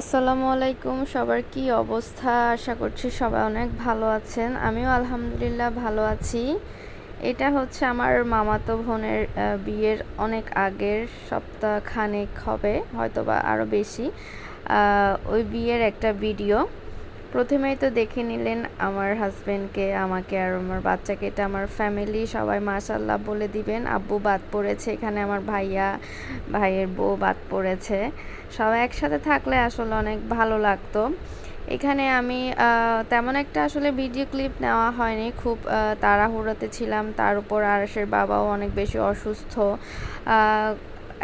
আসসালামু আলাইকুম, সবার কি অবস্থা? আশা করছি সবাই অনেক ভালো আছেন। আমিও আলহামদুলিল্লাহ ভালো আছি। এটা হচ্ছে আমার মামাতো বোনের বিয়ের অনেক আগের সপ্তাহখানেক হবে, হয়তোবা আরও বেশি। ওই বিয়ের একটা ভিডিও। প্রথমেই তো দেখে নিলেন আমার হাজবেন্ডকে আমাকে আর আমার বাচ্চাকে। এটা আমার ফ্যামিলি সবাই মাশাল্লাহ বলে দিবেন। আব্বু বাদ পড়েছে, এখানে আমার ভাইয়া, ভাইয়ের বউ বাদ পড়েছে। সবাই একসাথে থাকলে আসলে অনেক ভালো লাগতো। এখানে আমি তেমন একটা আসলে ভিডিও ক্লিপ নেওয়া হয়নি। খুব তাড়াহুড়োতে ছিলাম। তার উপর আরসের বাবাও অনেক বেশি অসুস্থ।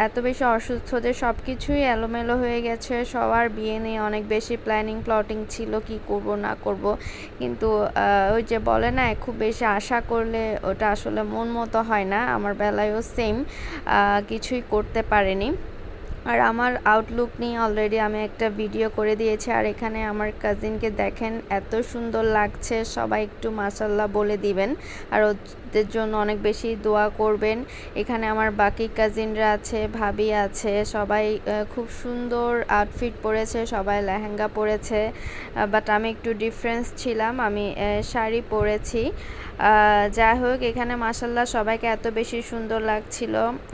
এত বেশি অসুস্থ যে সব কিছুই এলোমেলো হয়ে গেছে। সবার বিয়ে নিয়ে অনেক বেশি প্ল্যানিং প্লটিং ছিল কি করব, না করব। কিন্তু ওই যে বলে না, খুব বেশি আশা করলে ওটা আসলে মন মতো হয় না। আমার বেলায়ও সেম কিছুই করতে পারেনি। আর আমার আউটলুক নিয়ে অলরেডি আমি একটা ভিডিও করে দিয়েছি। আর এখানে আমার কাজিনকে দেখেন, এত সুন্দর লাগছে। সবাই একটু মাসাল্লাহ বলে দিবেন। আর ওদের জন্য অনেক বেশি দোয়া করবেন। এখানে আমার বাকি কাজিনরা আছে, ভাবি আছে, সবাই খুব সুন্দর আউটফিট পরেছে, সবাই লেহেঙ্গা পরেছে বাট আমি একটু ডিফারেন্স ছিলাম, আমি শাড়ি পরেছি। যাই হোক, এখানে মাসাল্লাহ সবাইকে এত বেশি সুন্দর লাগছিল,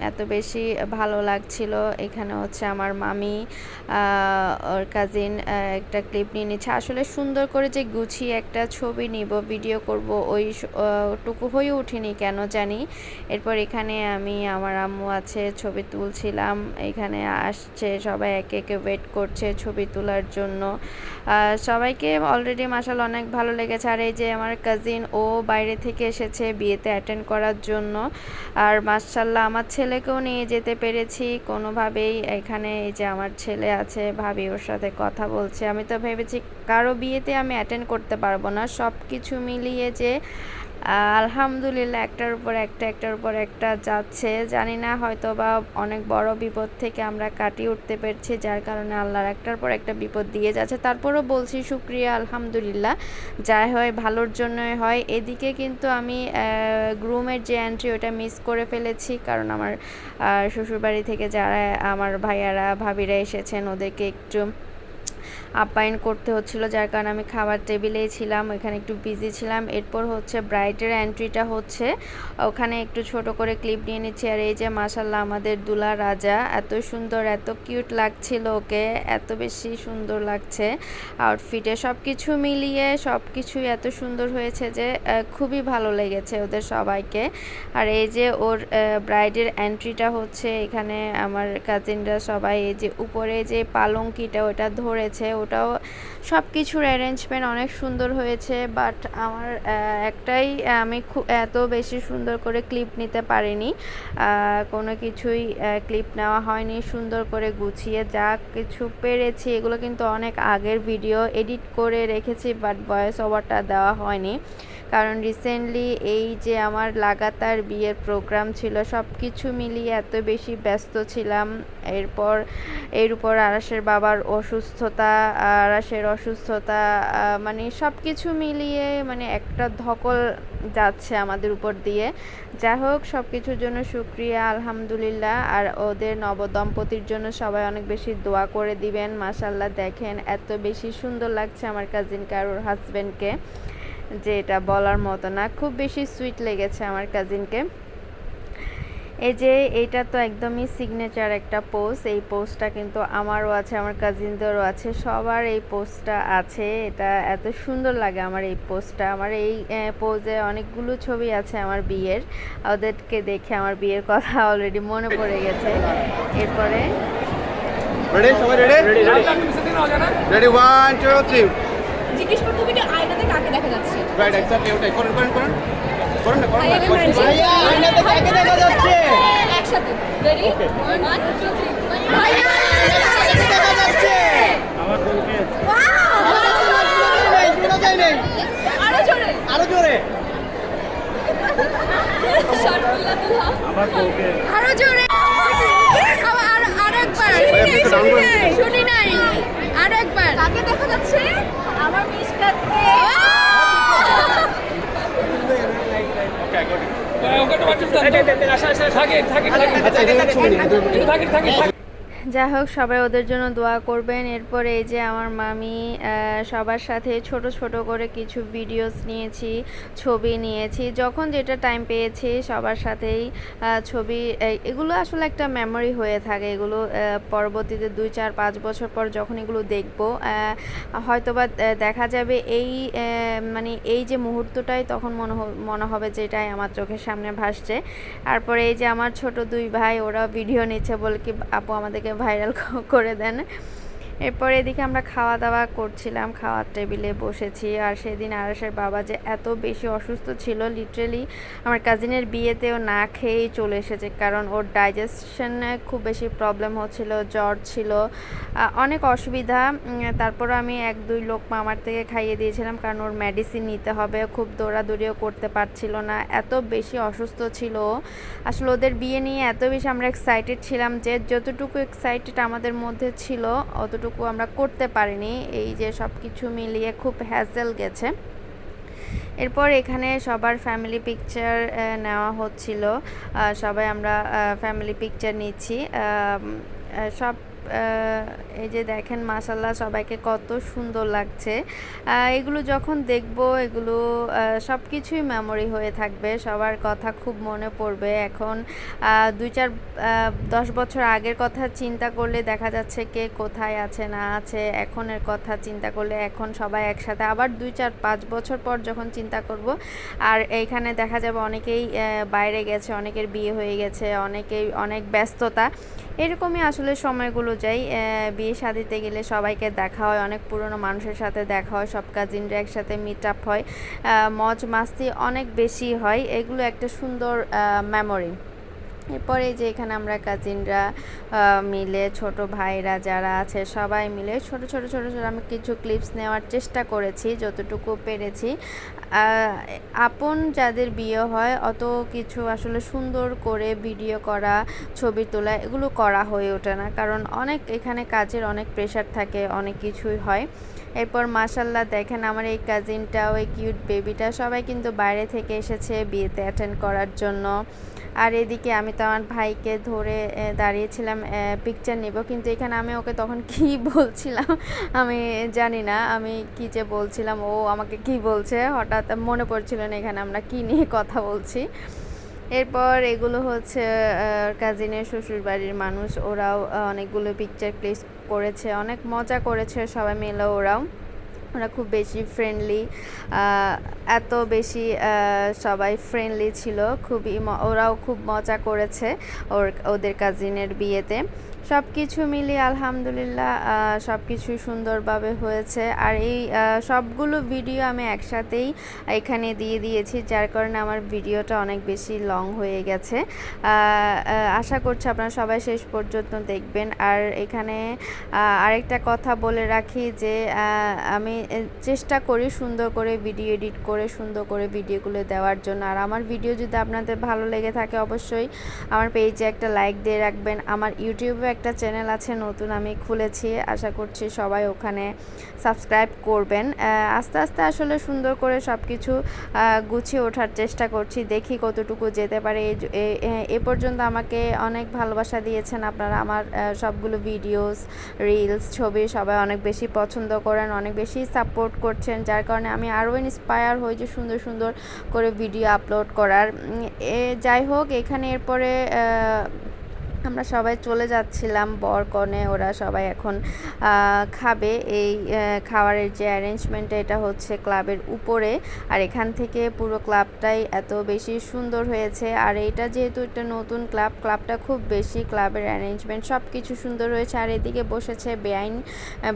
এত বেশি ভালো লাগছিল। এখানে হচ্ছে আমার মামি ওর কাজিন একটা ক্লিপ নিয়ে নিচ্ছে। আসলে সুন্দর করে যে গুছিয়ে একটা ছবি নিব ভিডিও করব, ওই টুকু হয়ে ওঠেনি কেন জানি। এরপর এখানে আমি, আমার আম্মু আছে, ছবি তুলছিলাম। এখানে আসছে, সবাই একে একে ওয়েট করছে ছবি তোলার জন্য। সবাইকে অলরেডি মাসাল অনেক ভালো লেগেছে। আর এই যে আমার কাজিন ও বাইরে থেকে এসেছে বিয়েতে অ্যাটেন্ড করার জন্য। আর মাসাল্লাহ আমার ছেলেকেও নিয়ে যেতে পেরেছি। কোনোভাবেই এখানে এই যে আমার ছেলে আছে, ভাবি ওর সাথে কথা বলছে। আমি তো ভেবেছি কারও বিয়েতে আমি অ্যাটেন্ড করতে পারব না। সব কিছু মিলিয়ে যে আলহামদুলিল্লাহ, একটার উপর একটা, একটার উপর একটা যাচ্ছে। জানি না হয়তো বা অনেক বড় বিপদ থেকে আমরা কাটিয়ে উঠতে পেরেছি, যার কারণে আল্লাহর একটার পর একটা বিপদ দিয়ে যাচ্ছে। তারপরও বলছি, শুক্রিয়া, আলহামদুলিল্লাহ। যাই হয়, ভালোর জন্যই হয়। এদিকে কিন্তু আমি গ্রুমের যে এন্ট্রি ওটা মিস করে ফেলেছি, কারণ আমার শ্বশুরবাড়ি থেকে যারা, আমার ভাইয়ারা, ভাবিরা এসেছেন, ওদেরকে একটু আপ্যায়ন করতে হচ্ছিল, যার কারণে আমি খাবার টেবিলেই ছিলাম ওখানে একটু বিজি ছিলাম। এরপর হচ্ছে ব্রাইডের এন্ট্রিটা হচ্ছে। ওখানে একটু ছোট করে ক্লিপ নিয়ে নিচ্ছি। আর এই যে মাসাল্লাহ আমাদের দুলা রাজা, এত সুন্দর, এত কিউট লাগছিল ওকে, এত বেশি সুন্দর লাগছে। আউটফিটে সব কিছু মিলিয়ে সব কিছুই এত সুন্দর হয়েছে যে খুবই ভালো লেগেছে ওদের সবাইকে। আর এই যে ওর ব্রাইডের এন্ট্রিটা হচ্ছে, এখানে আমার কাজিনরা সবাই এই যে উপরে যে পালঙ্কিটা, ওটা ধরেছে ওটাও সব কিছুর অ্যারেঞ্জমেন্ট অনেক সুন্দর হয়েছে বাট আমার একটাই, আমি খুব এত বেশি সুন্দর করে ক্লিপ নিতে পারিনি। কোনো কিছুই ক্লিপ নেওয়া হয়নি, সুন্দর করে গুছিয়ে যা কিছু পেরেছি, এগুলো কিন্তু অনেক আগের ভিডিও এডিট করে রেখেছি বাট ভয়েস ওভারটা দেওয়া হয়নি। কারণ রিসেন্টলি এই যে আমার লাগাতার বিয়ের প্রোগ্রাম ছিল সব কিছু মিলিয়ে এত বেশি ব্যস্ত ছিলাম। এরপর এর উপর আরাসের বাবার অসুস্থতা আরাসের অসুস্থতা মানে সব কিছু মিলিয়ে মানে একটা ধকল যাচ্ছে আমাদের উপর দিয়ে। যাই হোক সব কিছুর জন্য শুক্রিয়া, আলহামদুলিল্লাহ। আর ওদের নবদম্পতির জন্য সবাই অনেক বেশি দোয়া করে দিবেন। মাসাল্লাহ দেখেন, এত বেশি সুন্দর লাগছে আমার কাজিন আর ওর হাজব্যান্ডকে যে এটা বলার মতো না। খুব বেশি সুইট লেগেছে আমার কাজিনকে এই যে এটা তো একদমই সিগনেচার একটা পোস্ট এই পোস্টটা কিন্তু আমারও আছে আমার কাজিনদেরও আছে। সবার এই পোস্টটা আছে। এটা এত সুন্দর লাগে আমার এই পোস্টটা আমার এই পোজে অনেকগুলো ছবি আছে আমার বিয়ের। ওদেরকে দেখে আমার বিয়ের কথা অলরেডি মনে পড়ে গেছে। এরপরে রেডি সবাই রেডি রেডি 1 2 3 রাইট এক্স্যাক্টলি ওটাই করেন করেন করেন। করেন না করেন না ভাইয়া, দেখা যাচ্ছে। একসাথে। রেডি ওয়ান টু থ্রি ভাইয়া কাকে দেখা যাচ্ছে। শোনা যায় নাই আরও জোরে আরও জোরে শর্মিলা দুহা আরও জোরে। আবার আরও আরও একবার। ভাইয়া, একটু down করে দিন। শুনি নাই। আরও কাকে দেখা যাচ্ছে আমার মিসকাতকে ওকে থাকি থাকি থাকি থাকে থাকে যাই হোক, সবাই ওদের জন্য দোয়া করবেন। এরপরে এই যে আমার মামি সবার সাথে ছোট ছোট করে কিছু ভিডিওস নিয়েছি, ছবি নিয়েছি। যখন যেটা টাইম পেয়েছি, সবার সাথেই ছবি এগুলো আসলে একটা মেমোরি হয়ে থাকে। এগুলো পরবর্তীতে দুই চার পাঁচ বছর পর যখন এগুলো দেখব হয়তোবা দেখা যাবে এই মানে এই যে মুহূর্তটাই তখন মনে মনে হবে যে এটাই আমার চোখের সামনে ভাসছে। তারপরে এই যে আমার ছোট দুই ভাই ওরা ভিডিও নিচ্ছে বলে কি, আপু, আমাদেরকে ভাইরাল করে দেন। এরপর এদিকে আমরা খাওয়া দাওয়া করছিলাম, খাওয়ার টেবিলে বসেছি আর সেদিন আরাসের বাবা যে এত বেশি অসুস্থ ছিল লিটারেলি আমার কাজিনের বিয়েতেও না খেয়েই চলে এসেছে, কারণ ওর ডাইজেশনে খুব বেশি প্রবলেম হচ্ছিল, জ্বর ছিল অনেক অসুবিধা তারপর আমি এক দুই লোক মামার থেকে খাইয়ে দিয়েছিলাম, কারণ ওর মেডিসিন নিতে হবে খুব দৌড়াদৌড়িও করতে পারছিল না, এত বেশি অসুস্থ ছিল। আসলে ওদের বিয়ে নিয়ে এত বেশি আমরা এক্সাইটেড ছিলাম যে, যতটুকু এক্সাইটেড আমাদের মধ্যে ছিল, অতটুকু আমরা করতে পারিনি, এই যে সব কিছু মিলিয়ে খুব হ্যাজেল গেছে। এরপর এখানে সবার ফ্যামিলি পিকচার নেওয়া হচ্ছিল। সবাই আমরা ফ্যামিলি পিকচার নিচ্ছি। সব এই যে দেখেন মাসাল্লাহ সবাইকে কত সুন্দর লাগছে। এগুলো যখন দেখব, এগুলো সব কিছুই মেমোরি হয়ে থাকবে। সবার কথা খুব মনে পড়বে। এখন দুই চার দশ বছর আগের কথা চিন্তা করলে দেখা যাচ্ছে কে কোথায় আছে, না আছে। এখনের কথা চিন্তা করলে এখন সবাই একসাথে। আবার দুই চার, পাঁচ বছর পর যখন চিন্তা করব, আর এইখানে দেখা যাবে অনেকেই বাইরে গেছে, অনেকের বিয়ে হয়ে গেছে, অনেকেই অনেক ব্যস্ততা। এরকমই আসলে সময়গুলো যাই। বিয়ে শাদিতে গেলে সবাইকে দেখা হয়, অনেক পুরনো মানুষের সাথে দেখা হয়, সব কাজিনরা একসাথে মিট আপ হয়। মজ মাস্তি অনেক বেশি হয়, এগুলো একটা সুন্দর মেমোরি এরপরে যে এখানে আমরা কাজিনরা মিলে ছোট ভাইরা যারা আছে, সবাই মিলে ছোট ছোট ছোট ছোট আমি কিছু ক্লিপস নেওয়ার চেষ্টা করেছি, যতটুকু পেরেছি। আপন যাদের বিয়ে হয়, অত কিছু আসলে সুন্দর করে ভিডিও করা, ছবি তোলা এগুলো করা হয়ে ওঠে না। কারণ অনেক এখানে কাজের অনেক প্রেশার থাকে, অনেক কিছুই হয়। এরপর মাসাল্লাহ দেখেন আমার এই কাজিনটা ওই কিউট বেবিটা সবাই কিন্তু বাইরে থেকে এসেছে বিয়েতে অ্যাটেন্ড করার জন্য। আর এদিকে আমি তো আমার ভাইকে ধরে দাঁড়িয়েছিলাম পিকচার নেব। কিন্তু এখানে আমি ওকে তখন কি বলছিলাম আমি জানি না। আমি কি যে বলছিলাম, ও আমাকে কি বলছে? হঠাৎ মনে পড়ছিল না এখানে আমরা কি নিয়ে কথা বলছি। এরপর এগুলো হচ্ছে কাজিনের শ্বশুর বাড়ির মানুষ। ওরাও অনেকগুলো পিকচার ক্লিক করেছে, অনেক মজা করেছে সবাই মিলে ওরাও। ওরা খুব বেশি ফ্রেন্ডলি এত বেশি সবাই ফ্রেন্ডলি ছিল। খুবই ওরাও খুব মজা করেছে ওর, ওদের কাজিনের বিয়েতে। সব কিছু মিলিয়ে আলহামদুলিল্লাহ সব কিছু সুন্দরভাবে হয়েছে। আর এই সবগুলো ভিডিও আমি একসাথেই এখানে দিয়ে দিয়েছি, যার কারণে আমার ভিডিওটা অনেক বেশি লং হয়ে গেছে। আশা করছি আপনারা সবাই শেষ পর্যন্ত দেখবেন। আর এখানে আরেকটা কথা বলে রাখি যে আমি চেষ্টা করি সুন্দর করে ভিডিও এডিট করে, সুন্দর করে ভিডিওগুলো দেওয়ার জন্য। আর আমার ভিডিও যদি আপনাদের ভালো লেগে থাকে, অবশ্যই আমার পেজে একটা লাইক দিয়ে রাখবেন। আমার ইউটিউবে একটা চ্যানেল আছে নতুন আমি খুলেছি, আশা করছি সবাই ওখানে সাবস্ক্রাইব করবেন। আস্তে আস্তে আসলে সুন্দর করে সব কিছু গুছিয়ে ওঠার চেষ্টা করছি, দেখি কতটুকু যেতে পারে। এ- পর্যন্ত আমাকে অনেক ভালোবাসা দিয়েছেন আপনারা। আমার সবগুলো ভিডিওস রিলস ছবি সবাই অনেক বেশি পছন্দ করেন, অনেক বেশি সাপোর্ট করছেন, যার কারণে আমি আরও ইন্সপায়ার হই যে সুন্দর সুন্দর করে ভিডিও আপলোড করার। এ, যাই হোক, এখানে এরপরে আমরা সবাই চলে যাচ্ছিলাম বর কনে ওরা সবাই এখন খাবে। এই খাবারের যে অ্যারেঞ্জমেন্টটা এটা হচ্ছে ক্লাবের উপরে। আর এখান থেকে পুরো ক্লাবটাই এত বেশি সুন্দর হয়েছে। আর এটা যেহেতু একটা নতুন ক্লাব, ক্লাবটা খুব বেশি ক্লাবের অ্যারেঞ্জমেন্ট সব কিছু সুন্দর হয়েছে। আর এদিকে বসেছে বেআইন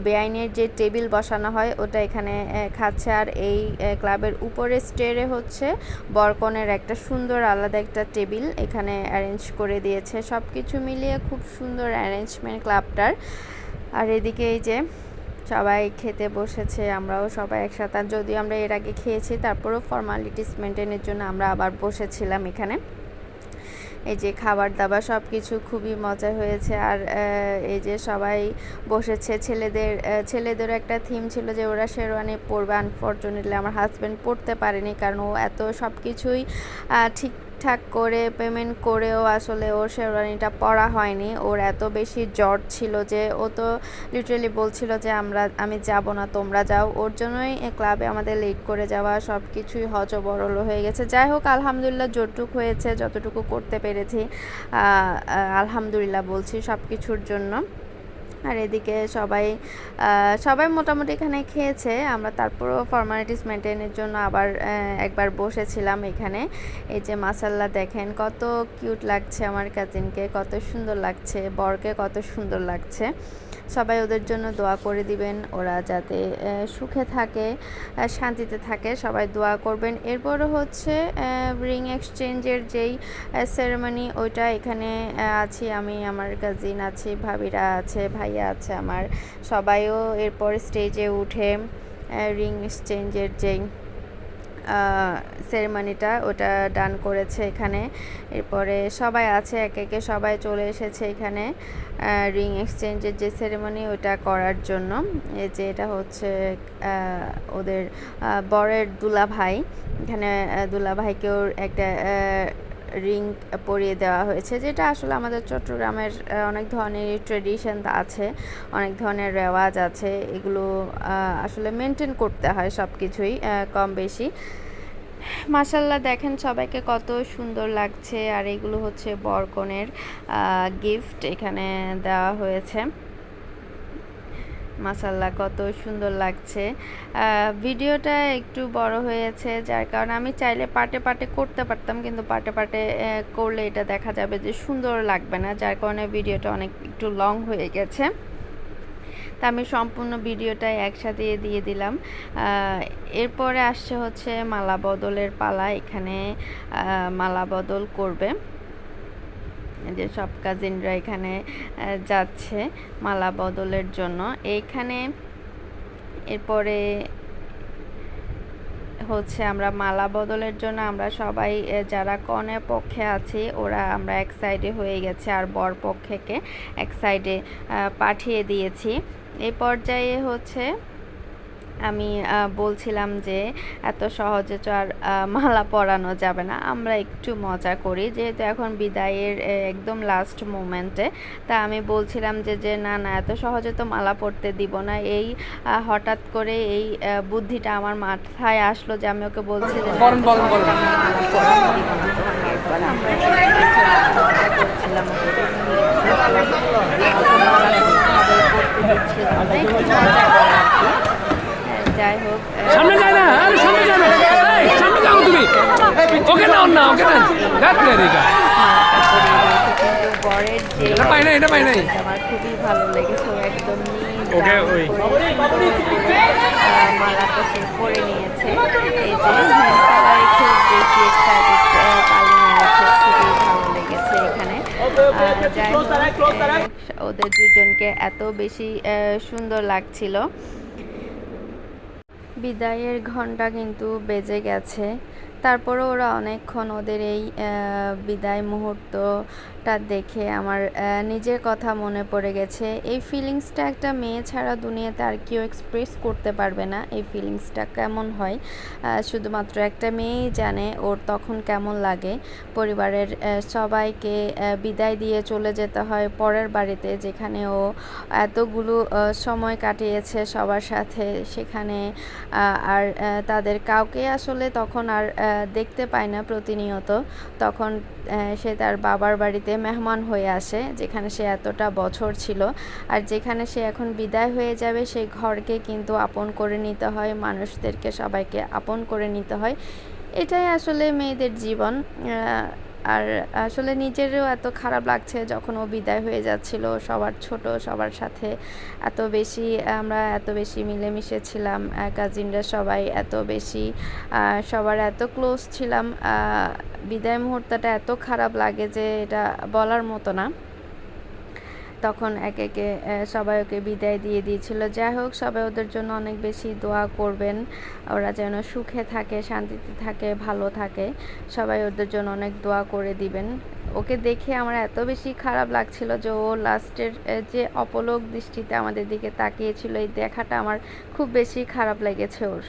বেআইনের যে টেবিল বসানো হয়, ওটা এখানে খাচ্ছে। আর এই ক্লাবের উপরে স্টেরে হচ্ছে বরকনের একটা সুন্দর আলাদা একটা টেবিল, এখানে অ্যারেঞ্জ করে দিয়েছে। সব কিছু মিলিয়ে খুব সুন্দর অ্যারেঞ্জমেন্ট ক্লাবটার আর এদিকে এই যে সবাই খেতে বসেছে আমরাও সবাই একসাথে। যদিও আমরা এর আগে খেয়েছি তারপরেও ফর্মালিটিস মেনটেনের জন্য আমরা আবার বসেছিলাম এখানে। এই যে খাবার দাবার সব কিছু খুবই মজা হয়েছে। আর এই যে সবাই বসেছে ছেলেদের আহ, ছেলেদের একটা থিম ছিল যে ওরা শেরওয়ানি পরবে। আনফর্চুনেটলি আমার হাজব্যান্ড পড়তে পারেনি কারণ ও এত সব কিছুই ঠিক ঠিকঠাক করে পেমেন্ট করেও আসলে ওর শেরওয়ানিটা পরা হয়নি। ওর এত বেশি জ্বর ছিল যে, ও তো লিটারেলি বলছিল যে, আমরা, আমি যাব না, তোমরা যাও। ওর জন্যই ক্লাবে আমাদের লেট করে যাওয়া সব কিছুই হজবরল হয়ে গেছে। যাই হোক, আলহামদুলিল্লাহ যতটুকু হয়েছে, যতটুকু করতে পেরেছি আলহামদুলিল্লাহ বলছি সব কিছুর জন্য। আর এদিকে সবাই সবাই মোটামুটি এখানে খেয়েছে। আমরা তারপরও ফর্মালিটিস মেনটেনের জন্য আবার একবার বসেছিলাম এখানে। এই যে মাসাল্লা দেখেন, কত কিউট লাগছে আমার কাজিনকে কত সুন্দর লাগছে, বরকে কত সুন্দর লাগছে। সবাই ওদের জন্য দোয়া করে দিবেন। ওরা যাতে সুখে থাকে শান্তিতে থাকে, সবাই দোয়া করবেন। এরপরও হচ্ছে রিং এক্সচেঞ্জের যেই সেরেমনি ওইটা এখানে আছি আমি, আমার কাজিন আছি, ভাবিরা আছে, ভাইয়া আছে আমার। সবাইও এরপর স্টেজে উঠে রিং এক্সচেঞ্জের যেই সেরেমনিটা ওটা ডান করেছে এখানে। এরপরে সবাই আছে, একে একে সবাই চলে এসেছে এখানে রিং এক্সচেঞ্জের যে সেরেমনি ওটা করার জন্য। এই যে এটা হচ্ছে ওদের বরের দুলা ভাই এখানে দুলা ভাইকেও একটা রিং পরিয়ে দেওয়া হয়েছে, যেটা আসলে আমাদের চট্টগ্রামের অনেক ধরনের ট্রেডিশন আছে, অনেক ধরনের রেওয়াজ আছে। এগুলো আসলে মেনটেন করতে হয় সব কিছুই কম বেশি। মাসাল্লাহ দেখেন সবাইকে কত সুন্দর লাগছে। আর এগুলো হচ্ছে বরকনের গিফট এখানে দেওয়া হয়েছে। মাসাল্লাহ কত সুন্দর লাগছে। ভিডিওটা একটু বড় হয়েছে, যার কারণে আমি চাইলে পাটে পাটে করতে পারতাম, কিন্তু পাটে পাটে করলে এটা দেখা যাবে যে সুন্দর লাগবে না, যার কারণে ভিডিওটা অনেক একটু লং হয়ে গেছে। তা আমি সম্পূর্ণ ভিডিওটাই একসাথে দিয়ে দিলাম। এরপরে আসছে হচ্ছে মালা বদলের পালা। এখানে মালা বদল করবে। যে সব কাজিনরা এখানে যাচ্ছে মালা বদলের জন্য। এইখানে এরপরে হচ্ছে আমরা মালা বদলের জন্য আমরা সবাই যারা কনে পক্ষে আছি, ওরা আমরা এক সাইডে হয়ে গেছে আর বর পক্ষেকে এক সাইডে পাঠিয়ে দিয়েছি। এই পর্যায়ে হচ্ছে আমি বলছিলাম যে এত সহজে তো আর মালা পরানো যাবে না। আমরা একটু মজা করি। যেহেতু এখন বিদায়ের একদম লাস্ট মোমেন্টে তা আমি বলছিলাম যে যে না না এত সহজে তো মালা পরতে দিব না। এই হঠাৎ করে এই বুদ্ধিটা আমার মাথায় আসলো যে আমি ওকে বলছি যে আমরা সবাই একটু মজা করছিলাম, ওকে নিয়ে মজা করে আর কি। যাই হোক সামনে যায় না আরে সামনে যায় না সামনে যাও তুমি ওকে নাও না ওকে না দেখ না রেখা মালাটা পরিয়ে বরের যে এটা পাই নাই, এটা পাই নাই। আমার খুবই ভালো লেগেছে একদম ওকে, ওই। করে সুন্দর করে, আহ, মালাটা সে পরে নিয়েছে এই যে খুব বেশি খুবই ভালো লেগেছে এখানে যাই হোক ওদের দুজনকে এত বেশি সুন্দর লাগছিল। বিদায়ের ঘণ্টা কিন্তু বেজে গেছে। তারপরে ওরা অনেকক্ষণ ওদের এই বিদায় মুহূর্তটা দেখে আমার নিজের কথা মনে পড়ে গেছে। এই ফিলিংসটা একটা মেয়ে ছাড়া দুনিয়াতে আর কেউ এক্সপ্রেস করতে পারবে না। এই ফিলিংসটা কেমন হয়? শুধুমাত্র একটা মেয়েই জানে ওর তখন কেমন লাগে। পরিবারের সবাইকে বিদায় দিয়ে চলে যেতে হয় পরের বাড়িতে যেখানে ও এতগুলো সময় কাটিয়েছে সবার সাথে। সেখানে আর তাদের কাউকে আসলে তখন আর দেখতে পায় না প্রতিনিয়ত। তখন সে তার বাবার বাড়িতে মেহমান হয়ে আসে, যেখানে সে এতটা বছর ছিল। আর যেখানে সে এখন বিদায় হয়ে যাবে সেই ঘরকে কিন্তু আপন করে নিতে হয়, মানুষদেরকে সবাইকে আপন করে নিতে হয়। এটাই আসলে মেয়েদের জীবন। আর আসলে নিজেরও এত খারাপ লাগছে যখন ও বিদায় হয়ে যাচ্ছিল, সবার ছোট, সবার সাথে। এত বেশি আমরা এত বেশি মিলেমিশে ছিলাম কাজিনরা সবাই এত বেশি সবার এত ক্লোজ ছিলাম। বিদায় মুহূর্তটা এত খারাপ লাগে যে এটা বলার মতো না। তখন একে একে সবাই ওকে বিদায় দিয়ে দিয়েছিল। যাই হোক, সবাই ওদের জন্য অনেক বেশি দোয়া করবেন। ওরা যেন সুখে থাকে, শান্তিতে থাকে, ভালো থাকে, সবাই ওদের জন্য অনেক দোয়া করে দিবেন। ওকে দেখে আমার এত বেশি খারাপ লাগছিল যে ও লাস্টের যে অপলোক দৃষ্টিতে আমাদের দিকে তাকিয়েছিল, এই দেখাটা আমার খুব বেশি খারাপ লেগেছে ওর।